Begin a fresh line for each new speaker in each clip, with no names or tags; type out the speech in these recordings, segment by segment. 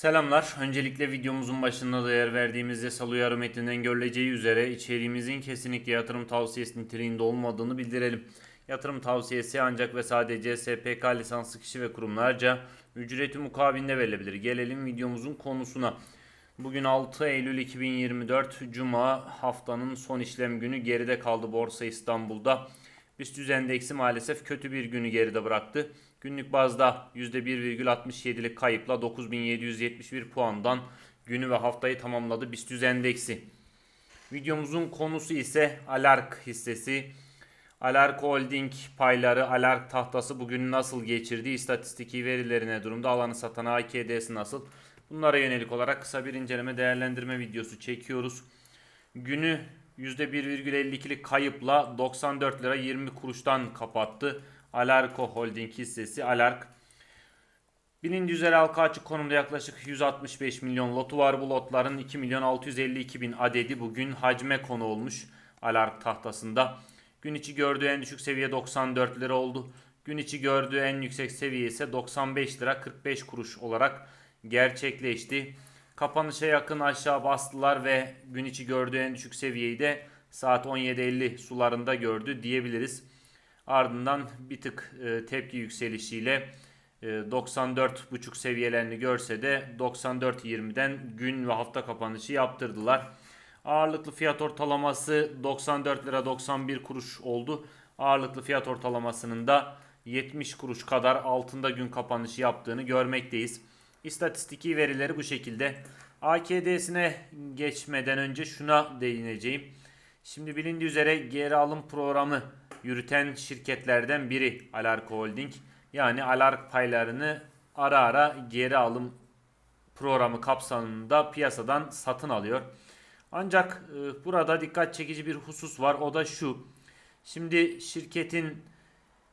Selamlar. Öncelikle videomuzun başında da yer verdiğimiz yasal uyarı metninden görüleceği üzere içeriğimizin kesinlikle yatırım tavsiyesi niteliğinde olmadığını bildirelim. Yatırım tavsiyesi ancak ve sadece SPK lisanslı kişi ve kurumlarca ücreti mukabilinde verilebilir. Gelelim videomuzun konusuna. Bugün 6 Eylül 2024 Cuma haftanın son işlem günü geride kaldı Borsa İstanbul'da. BIST endeksi maalesef kötü bir günü geride bıraktı. Günlük bazda %1,67'lik kayıpla 9771 puandan günü ve haftayı tamamladı BIST endeksi. Videomuzun konusu ise Alark hissesi. Alark Holding payları, Alark tahtası bugün nasıl geçirdi? İstatistiki verileri ne durumda? Alanı satan AKD'si nasıl? Bunlara yönelik olarak kısa bir inceleme değerlendirme videosu çekiyoruz. Günü %1,52'lik kayıpla 94 lira 20 kuruştan kapattı. Alarko Holding hissesi Alark. Bilindiği üzere halka açık konumda yaklaşık 165 milyon lotu var. Bu lotların 2 milyon 652 bin adedi bugün hacme konu olmuş Alark tahtasında. Gün içi gördüğü en düşük seviye 94 lira oldu. Gün içi gördüğü en yüksek seviye ise 95 lira 45 kuruş olarak gerçekleşti. Kapanışa yakın aşağı bastılar ve gün içi gördüğü en düşük seviyeyi de saat 17.50 sularında gördü diyebiliriz. Ardından bir tık e, tepki yükselişiyle e, 94.5 seviyelerini görse de 94.20'den gün ve hafta kapanışı yaptırdılar. Ağırlıklı fiyat ortalaması 94 lira 91 kuruş oldu. Ağırlıklı fiyat ortalamasının da 70 kuruş kadar altında gün kapanışı yaptığını görmekteyiz. İstatistiki verileri bu şekilde. AKD'sine geçmeden önce şuna değineceğim. Şimdi bilindiği üzere geri alım programı yürüten şirketlerden biri Alark Holding. Yani Alark paylarını ara ara geri alım programı kapsamında piyasadan satın alıyor. Ancak e, burada dikkat çekici bir husus var. O da şu. Şimdi şirketin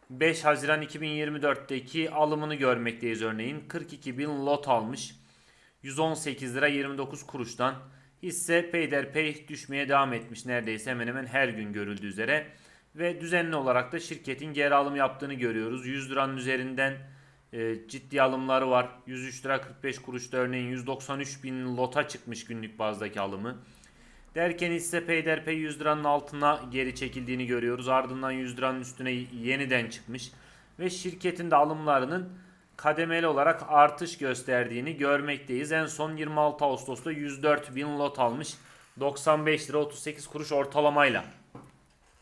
5 Haziran 2024'teki alımını görmekteyiz örneğin. 42 bin lot almış. 118 lira 29 kuruştan. Hisse peyderpey düşmeye devam etmiş neredeyse hemen hemen her gün görüldüğü üzere. Ve düzenli olarak da şirketin geri alım yaptığını görüyoruz. 100 liranın üzerinden e, ciddi alımları var. 103 lira 45 kuruşta örneğin 193 bin lota çıkmış günlük bazdaki alımı. Derken hisse peyderpey 100 liranın altına geri çekildiğini görüyoruz. Ardından 100 liranın üstüne yeniden çıkmış. Ve şirketin de alımlarının kademeli olarak artış gösterdiğini görmekteyiz. En son 26 Ağustos'ta 104 bin lot almış. 95 lira 38 kuruş ortalamayla.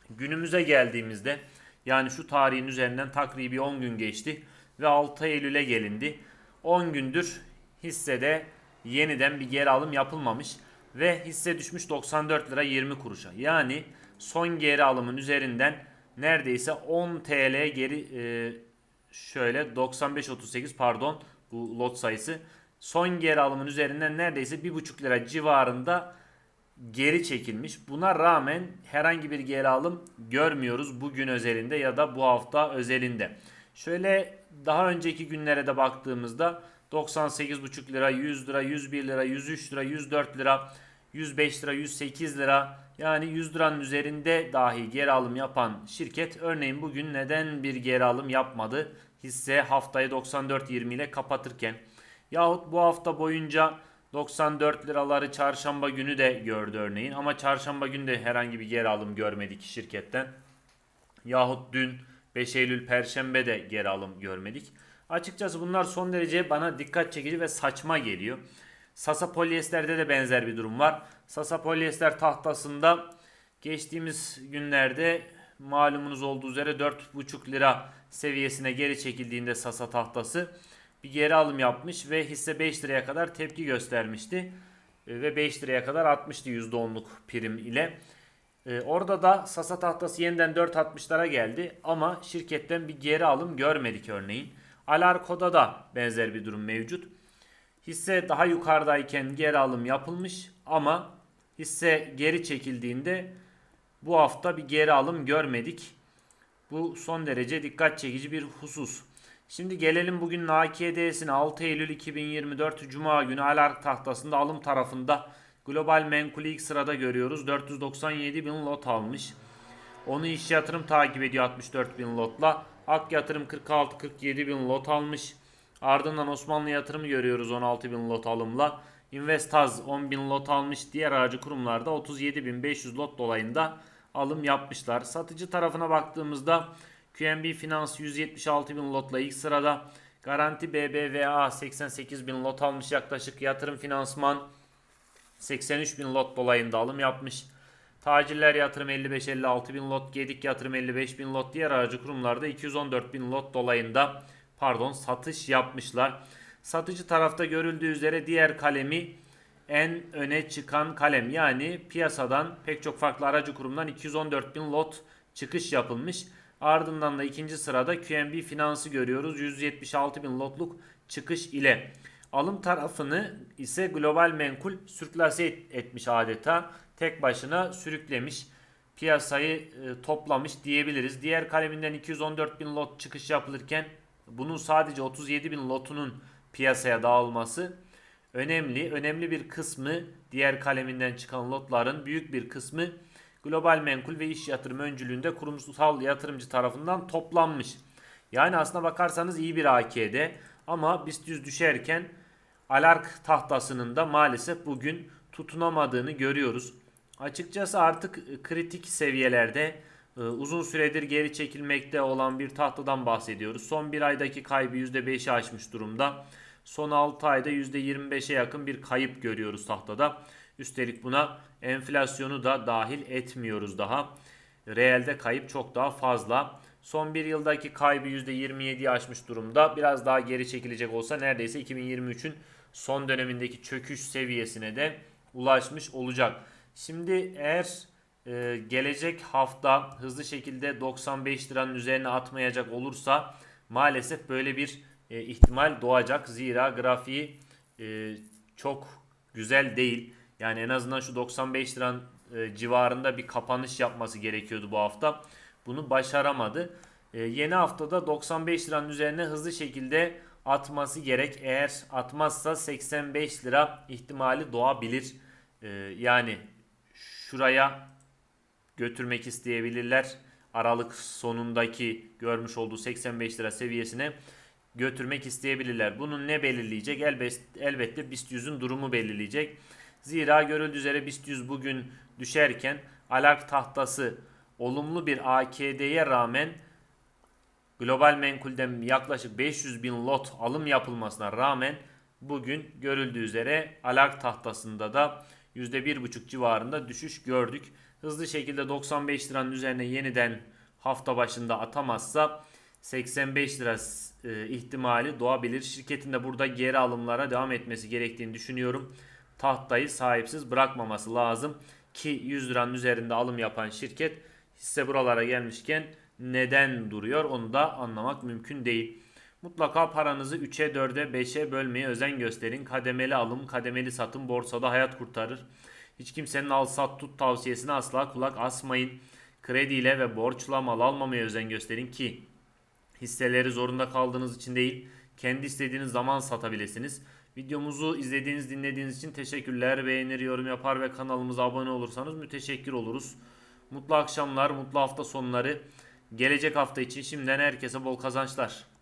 Günümüze geldiğimizde yani şu tarihin üzerinden takribi 10 gün geçti ve 6 Eylül'e gelindi. 10 gündür hissede yeniden bir geri alım yapılmamış ve hisse düşmüş 94 lira 20 kuruşa. Yani son geri alımın üzerinden neredeyse 10 TL geri e, şöyle 95.38 pardon bu lot sayısı. Son geri alımın üzerinden neredeyse 1.5 lira civarında geri çekilmiş. Buna rağmen herhangi bir geri alım görmüyoruz bugün özelinde ya da bu hafta özelinde. Şöyle daha önceki günlere de baktığımızda 98,5 lira, 100 lira, 101 lira, 103 lira, 104 lira, 105 lira, 108 lira yani 100 liranın üzerinde dahi geri alım yapan şirket örneğin bugün neden bir geri alım yapmadı? Hisse haftayı 94.20 ile kapatırken yahut bu hafta boyunca 94 liraları çarşamba günü de gördü örneğin ama çarşamba günü de herhangi bir geri alım görmedik şirketten. Yahut dün 5 Eylül Perşembe de geri alım görmedik. Açıkçası bunlar son derece bana dikkat çekici ve saçma geliyor. Sasa Polyester'de de benzer bir durum var. Sasa Polyester tahtasında geçtiğimiz günlerde malumunuz olduğu üzere 4,5 lira seviyesine geri çekildiğinde Sasa tahtası bir geri alım yapmış ve hisse 5 liraya kadar tepki göstermişti. E, Ve 5 liraya kadar atmıştı %10'luk prim ile. E, Orada da Sasa tahtası yeniden 4.60'lara geldi ama şirketten bir geri alım görmedik örneğin. Alarko'da da benzer bir durum mevcut. Hisse daha yukarıdayken geri alım yapılmış ama hisse geri çekildiğinde bu hafta bir geri alım görmedik. Bu son derece dikkat çekici bir husus. Şimdi gelelim bugün AKD'sine 6 Eylül 2024 Cuma günü Alark tahtasında alım tarafında Global Menkul'i ilk sırada görüyoruz. 497 bin lot almış. Onu iş yatırım takip ediyor 64 bin lotla. Ak yatırım 46-47 bin lot almış. Ardından Osmanlı yatırımı görüyoruz 16.000 lot alımla. Investaz 10.000 lot almış. Diğer aracı kurumlarda 37.500 lot dolayında alım yapmışlar. Satıcı tarafına baktığımızda QNB Finans 176.000 lotla ilk sırada. Garanti BBVA 88.000 lot almış yaklaşık. Yatırım Finansman 83.000 lot dolayında alım yapmış. Tacirler yatırım 55-56 bin lot, Gedik yatırım 55 bin lot, diğer aracı kurumlarda 214 bin lot dolayında pardon satış yapmışlar. Satıcı tarafta görüldüğü üzere diğer kalemi en öne çıkan kalem yani piyasadan pek çok farklı aracı kurumdan 214 bin lot çıkış yapılmış. Ardından da ikinci sırada QNB Finans'ı görüyoruz 176 bin lotluk çıkış ile. Alım tarafını ise global menkul sürklase et- etmiş adeta. Tek başına sürüklemiş. Piyasayı e, toplamış diyebiliriz. Diğer kaleminden 214 bin lot çıkış yapılırken bunun sadece 37 bin lotunun piyasaya dağılması önemli. Önemli bir kısmı diğer kaleminden çıkan lotların büyük bir kısmı global menkul ve iş yatırım öncülüğünde kurumsal yatırımcı tarafından toplanmış. Yani aslına bakarsanız iyi bir AKD ama BIST 100 düşerken Alark tahtasının da maalesef bugün tutunamadığını görüyoruz. Açıkçası artık e, kritik seviyelerde e, uzun süredir geri çekilmekte olan bir tahtadan bahsediyoruz. Son bir aydaki kaybı %5'i aşmış durumda. Son 6 ayda %25'e yakın bir kayıp görüyoruz tahtada. Üstelik buna enflasyonu da dahil etmiyoruz daha. Reelde kayıp çok daha fazla. Son bir yıldaki kaybı %27'yi aşmış durumda. Biraz daha geri çekilecek olsa neredeyse 2023'ün son dönemindeki çöküş seviyesine de ulaşmış olacak. Şimdi eğer e, gelecek hafta hızlı şekilde 95 liranın üzerine atmayacak olursa maalesef böyle bir e, ihtimal doğacak. Zira grafiği e, çok güzel değil. Yani en azından şu 95 liran e, civarında bir kapanış yapması gerekiyordu bu hafta. Bunu başaramadı. E, yeni haftada 95 liranın üzerine hızlı şekilde atması gerek. Eğer atmazsa 85 lira ihtimali doğabilir. E, yani şuraya götürmek isteyebilirler. Aralık sonundaki görmüş olduğu 85 lira seviyesine götürmek isteyebilirler. Bunun ne belirleyecek? Elbet, elbette BIST 100'ün durumu belirleyecek. Zira görüldüğü üzere BIST 100 bugün düşerken alark tahtası olumlu bir AKD'ye rağmen global menkulden yaklaşık 500 bin lot alım yapılmasına rağmen bugün görüldüğü üzere alark tahtasında da %1,5 civarında düşüş gördük. Hızlı şekilde 95 liranın üzerine yeniden hafta başında atamazsa 85 lira e, ihtimali doğabilir. Şirketin de burada geri alımlara devam etmesi gerektiğini düşünüyorum. Tahtayı sahipsiz bırakmaması lazım ki 100 liranın üzerinde alım yapan şirket hisse buralara gelmişken neden duruyor onu da anlamak mümkün değil. Mutlaka paranızı 3'e 4'e 5'e bölmeye özen gösterin. Kademeli alım, kademeli satım borsada hayat kurtarır. Hiç kimsenin al sat tut tavsiyesine asla kulak asmayın. Krediyle ve borçla mal almamaya özen gösterin ki hisseleri zorunda kaldığınız için değil, kendi istediğiniz zaman satabilirsiniz. Videomuzu izlediğiniz, dinlediğiniz için teşekkürler. Beğenir, yorum yapar ve kanalımıza abone olursanız müteşekkir oluruz. Mutlu akşamlar, mutlu hafta sonları. Gelecek hafta için şimdiden herkese bol kazançlar.